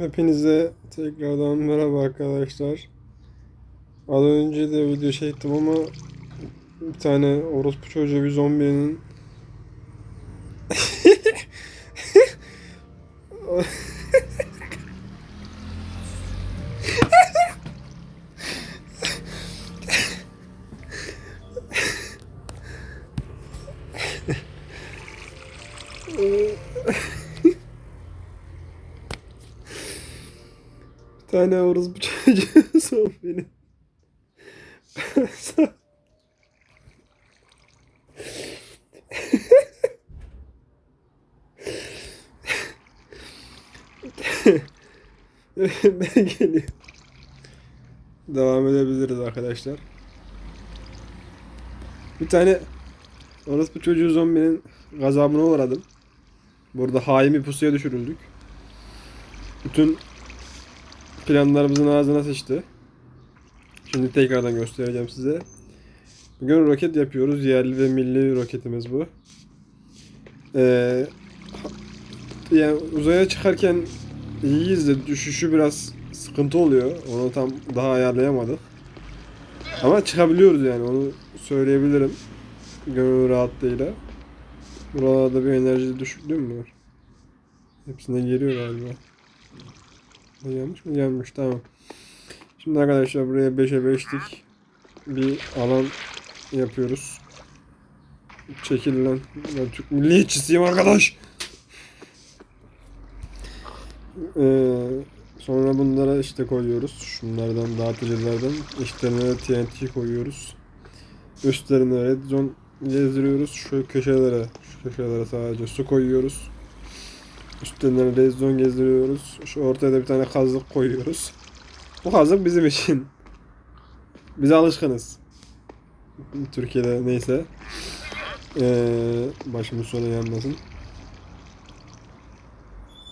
Hepinize tekrardan merhaba arkadaşlar. Az önce de video çektim ama bir tane orospu çocuğu bir zombinin tane orospu çocuğu zombinin ben geliyor. Devam edebiliriz arkadaşlar. Bir tane orospu çocuğu zombinin gazabına uğradım. Burada hain bir pusuya düşürüldük. Bütün planlarımızın ağzına sıçtı. Şimdi tekrardan göstereceğim size. Bugün roket yapıyoruz. Yerli ve milli roketimiz bu. Ee, yani uzaya çıkarken iyiyiz de düşüşü biraz sıkıntı oluyor. Onu tam daha ayarlayamadık. Ama çıkabiliyoruz yani onu söyleyebilirim. Gönül rahatlığıyla. Buralarda bir enerji düşüklüğü mü var? Hepsine geliyor galiba. Bu Yanlış mı? Tamam. Şimdi arkadaşlar buraya 5'e 5'lik bir alan yapıyoruz. Çekil lan. Ben Türk milliyetçisiyim arkadaş. Ee, sonra bunlara işte koyuyoruz. Şunlardan dağıtıcılardan. İşlerine TNT koyuyoruz. Üstlerine red zone gezdiriyoruz. Şu köşelere, şu köşelere sadece su koyuyoruz. Üstlerine red zone gezdiriyoruz. Şu ortaya da bir tane kazık koyuyoruz. Bu kazık bizim için. Bize alışkınız. Türkiye'de neyse. Ee, başımız sonu yanmasın.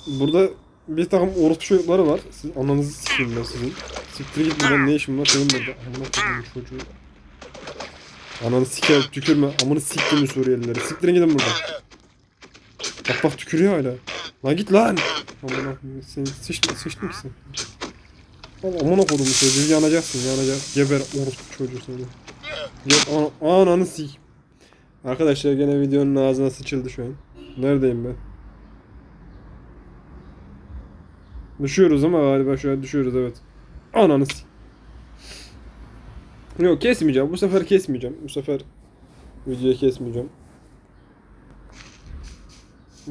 Burada bir takım orospu çocukları var. Siz ananızı sikeyim ben sizin. Siktir git buradan ne işim var senin burada. Amına koyayım çocuğu. Ananı siker tükürme. Amını siktiğimi Suriyelileri. Siktirin gidin buradan. Bak bak tükürüyor hala. Lan git lan. Amına. Sen sıçtın, sıçtın ki sen. Oğlum amına koydum çocuğu yanacaksın yanacak. Geber orospu çocuğu seni. Gel ana, ananı sik. Arkadaşlar gene videonun ağzına sıçıldı şu an. Neredeyim ben? Düşüyoruz ama galiba şu an düşüyoruz evet. Ananı sik. Yok kesmeyeceğim. Bu sefer kesmeyeceğim. Bu sefer videoyu kesmeyeceğim.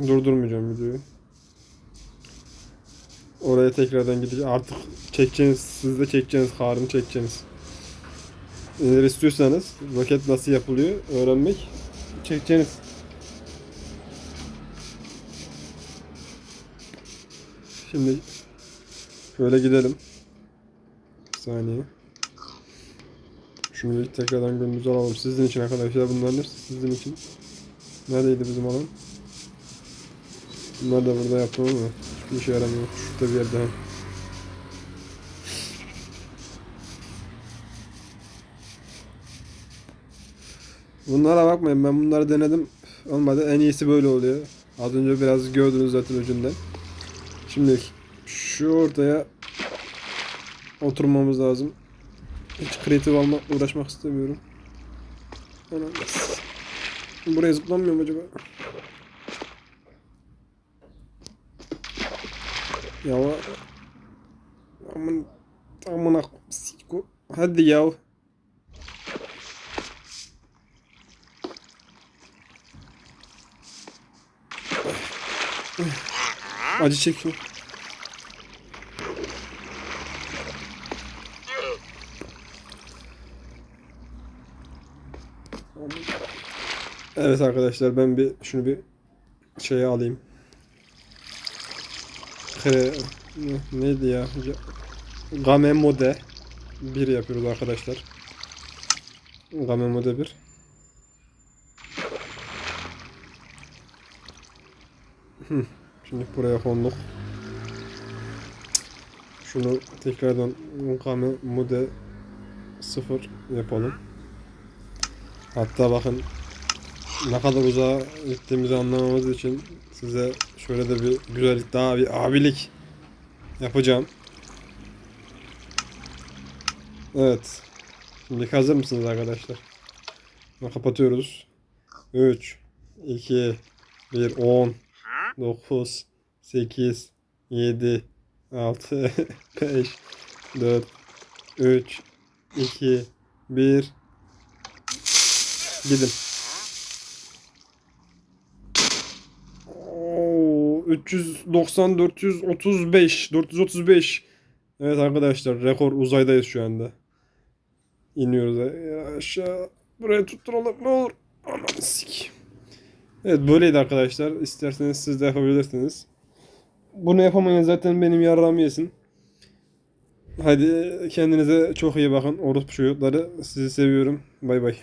Durdurmayacağım videoyu. Oraya tekrardan gideceğim. Artık çekeceğiniz, siz de çekeceğiniz, harını çekeceğiniz. Eğer istiyorsanız roket nasıl yapılıyor öğrenmek çekeceğiniz. Şimdi şöyle gidelim. Bir saniye. Bir tekrardan gönlümüze alalım. Sizin için arkadaşlar bunların hepsi sizin için. Neredeydi bizim alan? Bunlar da burada yaptım ama hiçbir işe yaramıyor. Şurada bir yerde. Bunlara bakmayın ben bunları denedim. Olmadı en iyisi böyle oluyor. Az önce biraz gördünüz zaten ucundan. Şimdi şu ortaya oturmamız lazım. Hiç kreatif almak uğraşmak istemiyorum. Buraya zıplanmıyor mu acaba? Ya aman amına siko. Hadi ya. Acı çekiyor. Evet arkadaşlar ben bir şunu bir şeye alayım. Ne- neydi ya? Ya- Game Mode 1 yapıyoruz arkadaşlar. Game Mode 1. Hı, Şimdi buraya konduk. Şunu tekrardan Game Mode 0 yapalım. Hatta bakın ne kadar uzağa gittiğimizi anlamamız için size şöyle de bir güzellik daha bir abilik Yapacağım. Evet. Şimdi hazır mısınız arkadaşlar? Bunu kapatıyoruz. 3 2 1 10 9 8 7 6 5 4 3 2 1 Gidin. 390 435 435 Evet arkadaşlar rekor uzaydayız şu anda. İniyoruz aşağı. Buraya tutturalım ne olur. Aman sik. Evet böyleydi arkadaşlar. İsterseniz siz de yapabilirsiniz. Bunu yapamayan zaten benim yarram yesin. Hadi kendinize çok iyi bakın. Orospu çocukları. Sizi seviyorum. Bay bay.